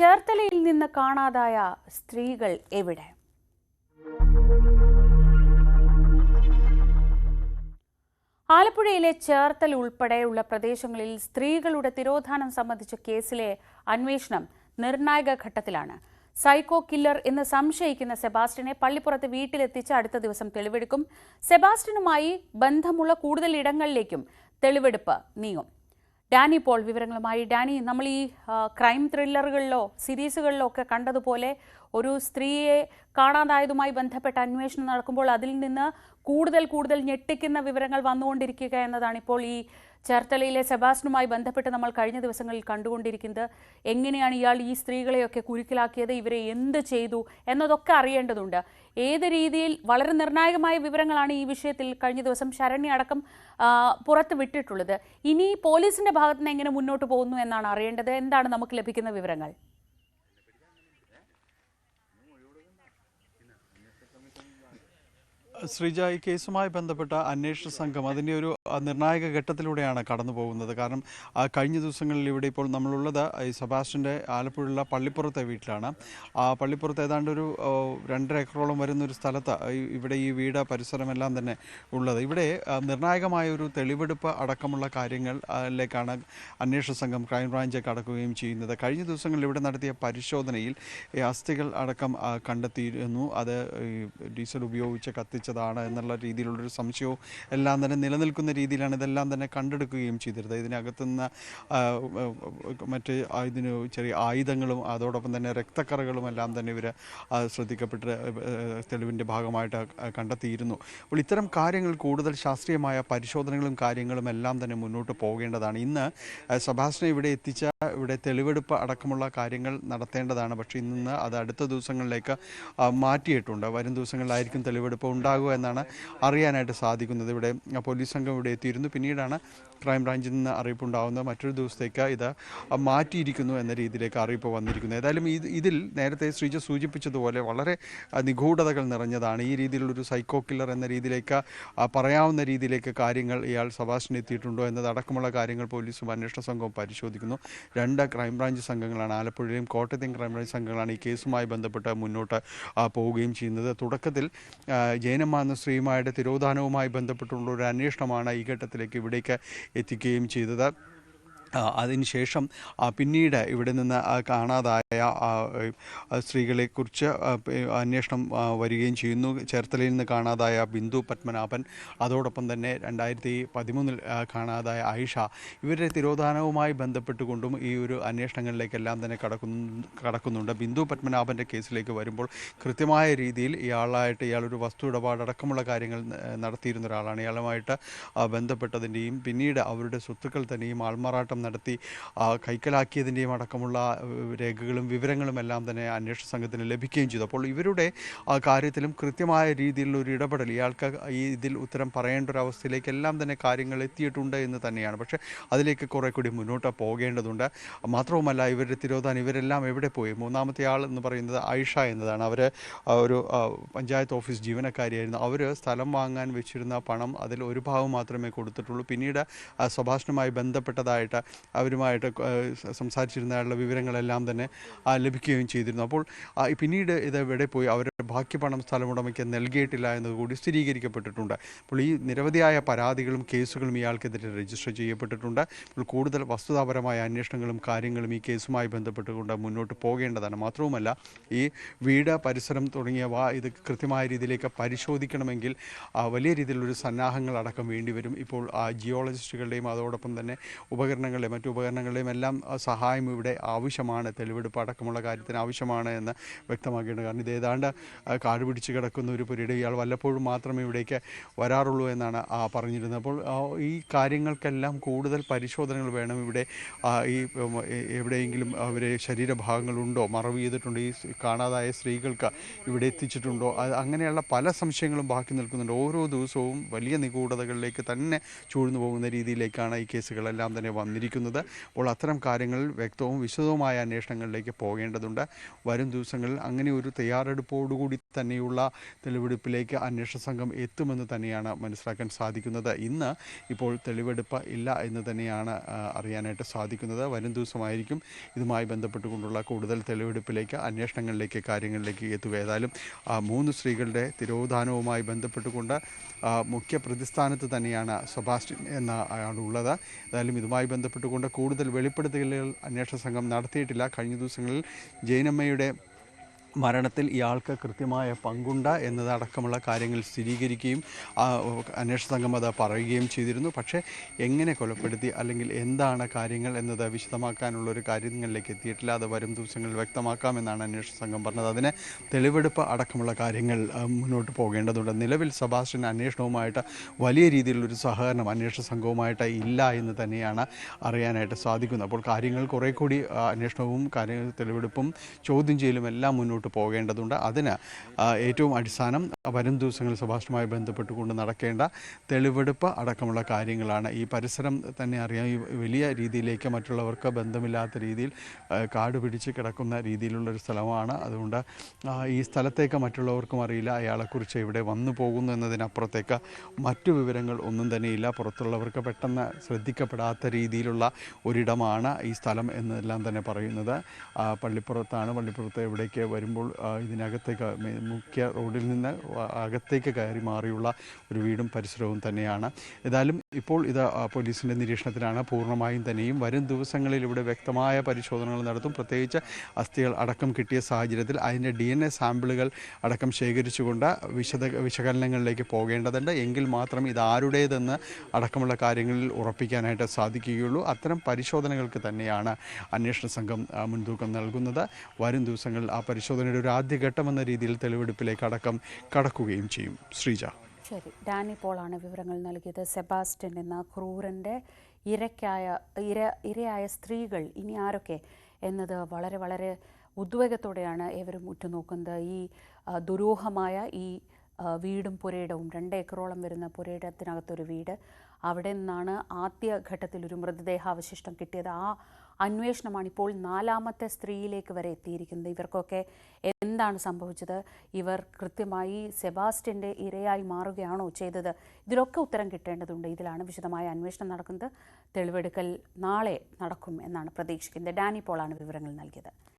ചേർത്തലയിൽ നിന്ന് കാണാതായ സ്ത്രീകൾ എവിടെ? ആലപ്പുഴയിലെ ചേർത്തല ഉൾപ്പെടെയുള്ള പ്രദേശങ്ങളിൽ സ്ത്രീകളുടെ തിരോധാനം സംബന്ധിച്ച കേസിലെ അന്വേഷണം നിർണായക ഘട്ടത്തിലാണ്. സൈക്കോ കില്ലർ എന്ന് സംശയിക്കുന്ന സെബാസ്റ്റിനെ പള്ളിപ്പുറത്ത് വീട്ടിലെത്തിച്ച് അടുത്ത ദിവസം തെളിവെടുക്കും. സെബാസ്റ്റിനുമായി ബന്ധമുള്ള കൂടുതൽ ഇടങ്ങളിലേക്കും തെളിവെടുപ്പ് നീങ്ങും. ഡാനി പോൾ വിവരങ്ങളുമായി. ഡാനി നമ്മൾ ഈ ക്രൈം ത്രില്ലറുകളിലോ സീരീസുകളിലോ ഒക്കെ കണ്ടതുപോലെ ഒരു സ്ത്രീയെ കാണാതായതുമായി ബന്ധപ്പെട്ട അന്വേഷണം നടക്കുമ്പോൾ അതിൽ നിന്ന് കൂടുതൽ കൂടുതൽ ഞെട്ടിക്കുന്ന വിവരങ്ങൾ വന്നുകൊണ്ടിരിക്കുക എന്നതാണ് ഇപ്പോൾ ഈ ചേർത്തലയിലെ സെബാസ്റ്റിനുമായി ബന്ധപ്പെട്ട് നമ്മൾ കഴിഞ്ഞ ദിവസങ്ങളിൽ കണ്ടുകൊണ്ടിരിക്കുന്നത് എങ്ങനെയാണ് ഇയാൾ ഈ സ്ത്രീകളെയൊക്കെ കുരുക്കിലാക്കിയത് ഇവരെ എന്ത് ചെയ്തു എന്നതൊക്കെ അറിയേണ്ടതുണ്ട്. ഏത് രീതിയിൽ വളരെ നിർണായകമായ വിവരങ്ങളാണ് ഈ വിഷയത്തിൽ കഴിഞ്ഞ ദിവസം ശരണ്യ അടക്കം പുറത്ത് വിട്ടിട്ടുള്ളത്. ഇനി പോലീസിന്റെ ഭാഗത്ത് നിന്ന് എങ്ങനെ മുന്നോട്ട് പോകുന്നു എന്നാണ് അറിയേണ്ടത്. എന്താണ് നമുക്ക് ലഭിക്കുന്ന വിവരങ്ങൾ? ശ്രീജ ഈ കേസുമായി ബന്ധപ്പെട്ട അന്വേഷണ സംഘം അതിന്റെ ഒരു നിർണായക ഘട്ടത്തിലൂടെയാണ് കടന്നു പോകുന്നത്. കാരണം കഴിഞ്ഞ ദിവസങ്ങളിൽ ഇവിടെ ഇപ്പോൾ നമ്മളുള്ളത് ഈ സബാസ്റ്റിന്റെ ആലപ്പുഴയിലുള്ള പള്ളിപ്പുറത്തെ വീട്ടിലാണ്. ആ പള്ളിപ്പുറത്ത് ഏതാണ്ട് ഒരു രണ്ടര ഏക്കറോളം വരുന്ന ഒരു സ്ഥലത്ത് ഇവിടെ ഈ വീട് പരിസരമെല്ലാം തന്നെ ഉള്ളത്. ഇവിടെ നിർണായകമായ ഒരു തെളിവെടുപ്പ് അടക്കമുള്ള കാര്യങ്ങളിലേക്കാണ് അന്വേഷണ സംഘം ക്രൈംബ്രാഞ്ച് കടക്കുകയും ചെയ്യുന്നത്. കഴിഞ്ഞ ദിവസങ്ങളിൽ ഇവിടെ നടത്തിയ പരിശോധനയിൽ അസ്ഥികൾ അടക്കം കണ്ടെത്തിയിരുന്നു. അത് ഡീസൽ ഉപയോഗിച്ച് കത്തിച്ചതാണ് എന്നുള്ള രീതിയിലുള്ളൊരു സംശയവും എല്ലാം തന്നെ നിലനിൽക്കുന്ന രീതിയിലാണ് ഇതെല്ലാം തന്നെ കണ്ടെടുക്കുകയും ചെയ്തിരുന്നത്. ഇതിനകത്തുനിന്ന് നിന്ന് മറ്റ് ഇതിന് ചെറിയ ആയുധങ്ങളും അതോടൊപ്പം തന്നെ രക്തക്കറകളും എല്ലാം തന്നെ ഇവർ ശ്രദ്ധിക്കപ്പെട്ട് തെളിവിന്റെ ഭാഗമായിട്ട് കണ്ടെത്തിയിരുന്നു. അപ്പോൾ ഇത്തരം കാര്യങ്ങൾ കൂടുതൽ ശാസ്ത്രീയമായ പരിശോധനകളും കാര്യങ്ങളും എല്ലാം തന്നെ മുന്നോട്ട് പോകേണ്ടതാണ്. ഇന്ന് ഏഹ്, ഇവിടെ എത്തിച്ച ഇവിടെ തെളിവെടുപ്പ് അടക്കമുള്ള കാര്യങ്ങൾ നടത്തേണ്ടതാണ്. പക്ഷേ ഇന്ന് അത് അടുത്ത ദിവസങ്ങളിലേക്ക് മാറ്റിയിട്ടുണ്ട്. വരും ദിവസങ്ങളിലായിരിക്കും തെളിവെടുപ്പ് ഉണ്ടാകുക എന്നാണ് അറിയാനായിട്ട് സാധിക്കുന്നത്. ഇവിടെ പോലീസ് സംഘം ഇവിടെ എത്തിയിരുന്നു. പിന്നീടാണ് ക്രൈംബ്രാഞ്ചിൽ നിന്ന് അറിയിപ്പുണ്ടാകുന്നത് മറ്റൊരു ദിവസത്തേക്ക് ഇത് മാറ്റിയിരിക്കുന്നു എന്ന രീതിയിലേക്ക് അറിയിപ്പ് വന്നിരിക്കുന്നു. ഏതായാലും ഇത് ഇതിൽ നേരത്തെ ശ്രീജ സൂചിപ്പിച്ചതുപോലെ വളരെ നിഗൂഢതകൾ നിറഞ്ഞതാണ്. ഈ രീതിയിലുള്ളൊരു സൈക്കോ കില്ലർ എന്ന രീതിയിലേക്ക് പറയാവുന്ന രീതിയിലേക്ക് കാര്യങ്ങൾ ഇയാൾ സഭാഷന് എത്തിയിട്ടുണ്ടോ എന്നതടക്കമുള്ള കാര്യങ്ങൾ പോലീസും അന്വേഷണ സംഘവും പരിശോധിക്കുന്നു. രണ്ട് ക്രൈംബ്രാഞ്ച് സംഘങ്ങളാണ് ആലപ്പുഴയിലും കോട്ടയത്തെയും ക്രൈംബ്രാഞ്ച് സംഘങ്ങളാണ് ഈ കേസുമായി ബന്ധപ്പെട്ട് മുന്നോട്ട് പോവുകയും ചെയ്യുന്നത്. തുടക്കത്തിൽ ആ, ജയനമ്മ എന്ന സ്ത്രീയുമായിട്ട് തിരോധാനവുമായി ബന്ധപ്പെട്ടുള്ള ഒരു അന്വേഷണമാണ് ഈ ഘട്ടത്തിലേക്ക് ഇവിടേക്ക് എത്തിക്കുകയും ചെയ്തത്. അതിനുശേഷം പിന്നീട് ഇവിടെ നിന്ന് കാണാതായ സ്ത്രീകളെക്കുറിച്ച് അന്വേഷണം വരികയും ചെയ്യുന്നു. ചേർത്തലയിൽ നിന്ന് കാണാതായ ബിന്ദു പത്മനാഭൻ അതോടൊപ്പം തന്നെ രണ്ടായിരത്തി പതിമൂന്നിൽ കാണാതായ ആയിഷ ഇവരുടെ തിരോധാനവുമായി ബന്ധപ്പെട്ടുകൊണ്ടും ഈ ഒരു അന്വേഷണങ്ങളിലേക്കെല്ലാം തന്നെ കടക്കുന്നു കടക്കുന്നുണ്ട്. ബിന്ദു പത്മനാഭന്റെ കേസിലേക്ക് വരുമ്പോൾ കൃത്യമായ രീതിയിൽ ഇയാളായിട്ട് ഇയാളൊരു വസ്തു ഇടപാടടക്കമുള്ള കാര്യങ്ങൾ നടത്തിയിരുന്ന ഒരാളാണ്. ഇയാളുമായിട്ട് ബന്ധപ്പെട്ടതിന്റെയും പിന്നീട് അവരുടെ സ്വത്തുക്കൾ തന്നെയും ആൾമാറാട്ടം നടത്തി. ആ, കൈക്കലാക്കിയതിന്റെയും അടക്കമുള്ള രേഖകളും വിവരങ്ങളും എല്ലാം തന്നെ അന്വേഷണ സംഘത്തിന് ലഭിക്കുകയും ചെയ്തു. അപ്പോൾ ഇവരുടെ കാര്യത്തിലും കൃത്യമായ രീതിയിലുള്ള ഒരു ഇടപെടൽ ഇയാൾക്ക് ഈ ഇതിൽ ഉത്തരം പറയേണ്ട ഒരു അവസ്ഥയിലേക്ക് എല്ലാം തന്നെ കാര്യങ്ങൾ എത്തിയിട്ടുണ്ട് എന്ന് തന്നെയാണ്. പക്ഷേ അതിലേക്ക് കുറേ കൂടി മുന്നോട്ട് പോകേണ്ടതുണ്ട്. മാത്രവുമല്ല ഇവരുടെ തിരോധാനം ഇവരെല്ലാം എവിടെ പോയി? മൂന്നാമത്തെ ആൾ എന്ന് പറയുന്നത് ആയിഷ എന്നതാണ്. അവർ ഒരു പഞ്ചായത്ത് ഓഫീസ് ജീവനക്കാരിയായിരുന്നു. അവർ സ്ഥലം വാങ്ങാൻ വെച്ചിരുന്ന പണം അതിൽ ഒരു ഭാഗം മാത്രമേ കൊടുത്തിട്ടുള്ളൂ. പിന്നീട് സ്വഭാഷണവുമായി ബന്ധപ്പെട്ടതായിട്ട് അവരുമായിട്ട് ആ, സ- സംസാരിച്ചിരുന്നതായുള്ള വിവരങ്ങളെല്ലാം തന്നെ ലഭിക്കുകയും ചെയ്തിരുന്നു. അപ്പോൾ പിന്നീട് ഇത് എവിടെ പോയി അവരുടെ ബാക്കി പണം സ്ഥലമുടമയ്ക്ക് നൽകിയിട്ടില്ല എന്നതുകൂടി സ്ഥിരീകരിക്കപ്പെട്ടിട്ടുണ്ട്. അപ്പോൾ ഈ നിരവധിയായ പരാതികളും കേസുകളും ഇയാൾക്കെതിരെ രജിസ്റ്റർ ചെയ്യപ്പെട്ടിട്ടുണ്ട്. അപ്പോൾ കൂടുതൽ വസ്തുതാപരമായ അന്വേഷണങ്ങളും കാര്യങ്ങളും ഈ കേസുമായി ബന്ധപ്പെട്ടുകൊണ്ട് മുന്നോട്ട് പോകേണ്ടതാണ്. മാത്രവുമല്ല ഈ വീട് പരിസരം തുടങ്ങിയവ ഇത് കൃത്യമായ രീതിയിലേക്ക് പരിശോധിക്കണമെങ്കിൽ വലിയ രീതിയിലുള്ളൊരു സന്നാഹങ്ങൾ അടക്കം വേണ്ടിവരും. ഇപ്പോൾ ജിയോളജിസ്റ്റുകളുടെയും അതോടൊപ്പം തന്നെ ഉപകരണങ്ങളുടെയും മറ്റു ഉപകരണങ്ങളുടെയും എല്ലാം സഹായം ഇവിടെ ആവശ്യമാണ്. തെളിവെടുപ്പ് അടക്കമുള്ള കാര്യത്തിന് ആവശ്യമാണ് എന്ന് വ്യക്തമാക്കിയിട്ടുണ്ട്. കാരണം ഇത് ഏതാണ്ട് കാട് പിടിച്ച് കിടക്കുന്ന ഒരു പുരയുടെ ഇയാൾ വല്ലപ്പോഴും മാത്രമേ ഇവിടേക്ക് വരാറുള്ളൂ എന്നാണ് പറഞ്ഞിരുന്നത്. അപ്പോൾ ഈ കാര്യങ്ങൾക്കെല്ലാം കൂടുതൽ പരിശോധനകൾ വേണം ഇവിടെ ഈ എവിടെയെങ്കിലും അവരെ ശരീരഭാഗങ്ങളുണ്ടോ മറവ് ചെയ്തിട്ടുണ്ടോ ഈ കാണാതായ സ്ത്രീകൾക്ക് ഇവിടെ എത്തിച്ചിട്ടുണ്ടോ അങ്ങനെയുള്ള പല സംശയങ്ങളും ബാക്കി നിൽക്കുന്നുണ്ട്. ഓരോ ദിവസവും വലിയ നിഗൂഢതകളിലേക്ക് തന്നെ ചൂഴ്ന്നു പോകുന്ന രീതിയിലേക്കാണ് ഈ കേസുകളെല്ലാം തന്നെ വന്നിരിക്കുന്നത്. ഇരിക്കുന്നത് അപ്പോൾ അത്തരം കാര്യങ്ങളിൽ വ്യക്തവും വിശദവുമായ അന്വേഷണങ്ങളിലേക്ക് പോകേണ്ടതുണ്ട്. വരും ദിവസങ്ങളിൽ അങ്ങനെ ഒരു തയ്യാറെടുപ്പോടുകൂടി തന്നെയുള്ള തെളിവെടുപ്പിലേക്ക് അന്വേഷണ സംഘം എത്തുമെന്ന് തന്നെയാണ് മനസ്സിലാക്കാൻ സാധിക്കുന്നത്. ഇന്ന് ഇപ്പോൾ തെളിവെടുപ്പ് ഇല്ല എന്ന് തന്നെയാണ് അറിയാനായിട്ട് സാധിക്കുന്നത്. വരും ദിവസമായിരിക്കും ഇതുമായി ബന്ധപ്പെട്ടുകൊണ്ടുള്ള കൂടുതൽ തെളിവെടുപ്പിലേക്ക് അന്വേഷണങ്ങളിലേക്ക് കാര്യങ്ങളിലേക്ക് എത്തുക. ഏതായാലും മൂന്ന് സ്ത്രീകളുടെ തിരോധാനവുമായി ബന്ധപ്പെട്ടുകൊണ്ട് മുഖ്യ പ്രതിസ്ഥാനത്ത് തന്നെയാണ് സെബാസ്റ്റ്യൻ എന്ന ആളുള്ളത്. ഏതായാലും ഇതുമായി ബന്ധപ്പെട്ടുകൊണ്ട് കൂടുതൽ വെളിപ്പെടുത്തലുകൾ അന്വേഷണ സംഘം നടത്തിയിട്ടില്ല. കഴിഞ്ഞ ദിവസങ്ങളിൽ ജൈനമ്മയുടെ മരണത്തിൽ ഇയാൾക്ക് കൃത്യമായ പങ്കുണ്ട് എന്നതടക്കമുള്ള കാര്യങ്ങൾ സ്ഥിരീകരിക്കുകയും അന്വേഷണ സംഘം അത് പറയുകയും ചെയ്തിരുന്നു. പക്ഷേ എങ്ങനെ കൊലപ്പെടുത്തി അല്ലെങ്കിൽ എന്താണ് കാര്യങ്ങൾ എന്നത് വിശദമാക്കാനുള്ള ഒരു കാര്യങ്ങളിലേക്ക് എത്തിയിട്ടില്ല. അത് വരും ദിവസങ്ങളിൽ വ്യക്തമാക്കാമെന്നാണ് അന്വേഷണ സംഘം പറഞ്ഞത്. അതിന് തെളിവെടുപ്പ് അടക്കമുള്ള കാര്യങ്ങൾ മുന്നോട്ട് പോകേണ്ടതുണ്ട്. നിലവിൽ സെബാസ്റ്റ്യൻ അന്വേഷണവുമായിട്ട് വലിയ രീതിയിലുള്ളൊരു സഹകരണം അന്വേഷണ സംഘവുമായിട്ട് ഇല്ല എന്ന് തന്നെയാണ് അറിയാനായിട്ട് സാധിക്കുന്നത്. അപ്പോൾ കാര്യങ്ങൾ കുറേ കൂടി അന്വേഷണവും കാര്യ തെളിവെടുപ്പും ചോദ്യം ചെയ്യലും എല്ലാം മുന്നോട്ട് പോകേണ്ടതുണ്ട്. അതിന് ഏറ്റവും അടിസ്ഥാനം വരും ദിവസങ്ങളിൽ സുഭാഷുമായി ബന്ധപ്പെട്ടുകൊണ്ട് നടക്കേണ്ട തെളിവെടുപ്പ് അടക്കമുള്ള കാര്യങ്ങളാണ്. ഈ പരിസരം തന്നെ അറിയാം ഈ വലിയ രീതിയിലേക്ക് മറ്റുള്ളവർക്ക് ബന്ധമില്ലാത്ത രീതിയിൽ കാട് പിടിച്ച് കിടക്കുന്ന രീതിയിലുള്ളൊരു സ്ഥലമാണ്. അതുകൊണ്ട് ഈ സ്ഥലത്തേക്ക് മറ്റുള്ളവർക്കും അറിയില്ല അയാളെക്കുറിച്ച് ഇവിടെ വന്നു പോകുന്നു എന്നതിനപ്പുറത്തേക്ക് മറ്റു വിവരങ്ങൾ ഒന്നും തന്നെയില്ല പുറത്തുള്ളവർക്ക് പെട്ടെന്ന് ശ്രദ്ധിക്കപ്പെടാത്ത രീതിയിലുള്ള ഒരിടമാണ് ഈ സ്ഥലം എന്നെല്ലാം തന്നെ പറയുന്നത്. പള്ളിപ്പുറത്താണ്. പള്ളിപ്പുറത്ത് എവിടേക്ക് വരുമ്പോൾ ഇതിനകത്തേക്ക് മുഖ്യ റോഡിൽ നിന്ന് അകത്തേക്ക് കയറി മാറിയുള്ള ഒരു വീടും പരിസരവും തന്നെയാണ്. ഏതായാലും ഇപ്പോൾ ഇത് പോലീസിന്റെ നിരീക്ഷണത്തിലാണ്. പൂർണമായും തന്നെയും വരും ദിവസങ്ങളിൽ ഇവിടെ വ്യക്തമായ പരിശോധനകൾ നടത്തും. പ്രത്യേകിച്ച് അസ്ഥികൾ അടക്കം കിട്ടിയ സാഹചര്യത്തിൽ അതിന്റെ ഡി എൻ എ സാമ്പിളുകൾ അടക്കം ശേഖരിച്ചുകൊണ്ട് വിശദ വിശകലനങ്ങളിലേക്ക് പോകേണ്ടതുണ്ട്. എങ്കിൽ മാത്രം ഇത് ആരുടേതെന്ന് അടക്കമുള്ള കാര്യങ്ങളിൽ ഉറപ്പിക്കാനായിട്ട് സാധിക്കുകയുള്ളൂ. അത്തരം പരിശോധനകൾക്ക് തന്നെയാണ് അന്വേഷണ സംഘം മുൻതൂക്കം നൽകുന്നത്. വരും ദിവസങ്ങളിൽ ആ പരിശോധനയുടെ ഒരു ആദ്യഘട്ടം എന്ന രീതിയിൽ തെളിവെടുപ്പിലേക്ക് അടക്കം കടക്കുകയും ചെയ്യും. ശ്രീജ. ശരി. ഡാനി പോളാണ് വിവരങ്ങൾ നൽകിയത്. സെബാസ്റ്റ്യൻ എന്ന ക്രൂരന്റെ ഇരയ്ക്കായ ഇര ഇരയായ സ്ത്രീകൾ ഇനി ആരൊക്കെ എന്നത് വളരെ വളരെ ഉദ്വേഗത്തോടെയാണ് ഏവരും ഉറ്റുനോക്കുന്നത്. ഈ ദുരൂഹമായ ഈ വീടും പുരയിടവും രണ്ട് ഏക്കറോളം വരുന്ന പുരയിടത്തിനകത്തൊരു വീട് അവിടെ നിന്നാണ് ആദ്യ ഘട്ടത്തിൽ ഒരു മൃതദേഹാവശിഷ്ടം കിട്ടിയത്. ആ അന്വേഷണമാണ് ഇപ്പോൾ നാലാമത്തെ സ്ത്രീയിലേക്ക് വരെ എത്തിയിരിക്കുന്നത്. ഇവർക്കൊക്കെ എന്താണ് സംഭവിച്ചത്? ഇവർ കൃത്യമായി സെബാസ്റ്റ്യന്റെ ഇരയായി മാറുകയാണോ ചെയ്തത്? ഇതിലൊക്കെ ഉത്തരം കിട്ടേണ്ടതുണ്ട്. ഇതിലാണ് വിശദമായ അന്വേഷണം നടക്കുന്നത്. തെളിവെടുക്കൽ നാളെ നടക്കും എന്നാണ് പ്രതീക്ഷിക്കുന്നത്. ഡാനി പോളാണ് വിവരങ്ങൾ നൽകിയത്.